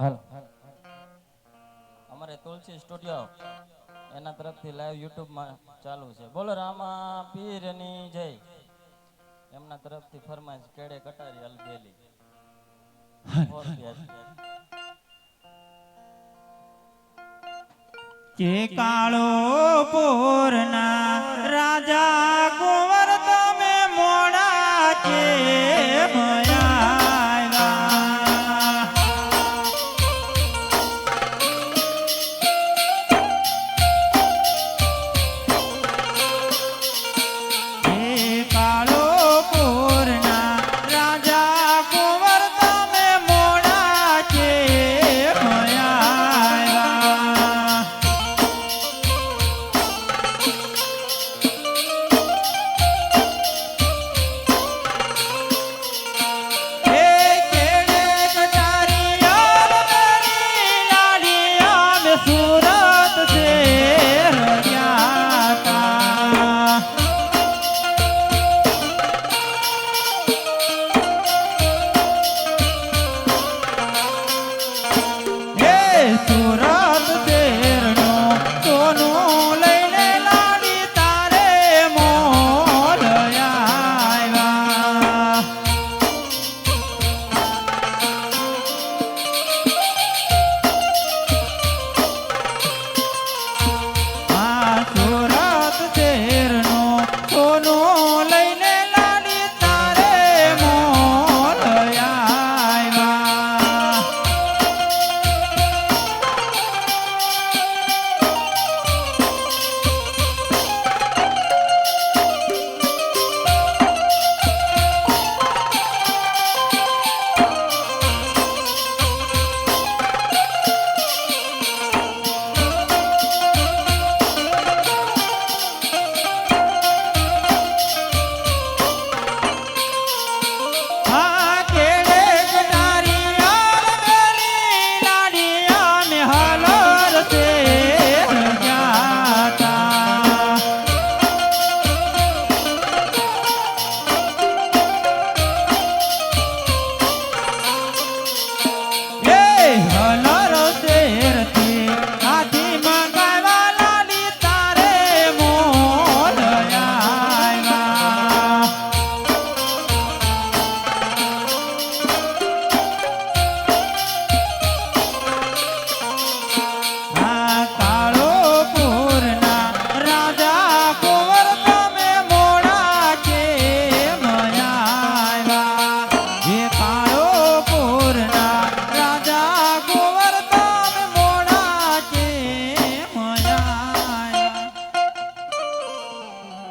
હાલ. અમારે તુલસી સ્ટુડિયો એના તરફથી લાઈવ યુટ્યુબમાં ચાલુ છે. બોલો રામા પીરની જય. એમના તરફથી ફરમાઈશ કેડે કટારી અલબેલી સો રૂપિયા કે કાળો પોરના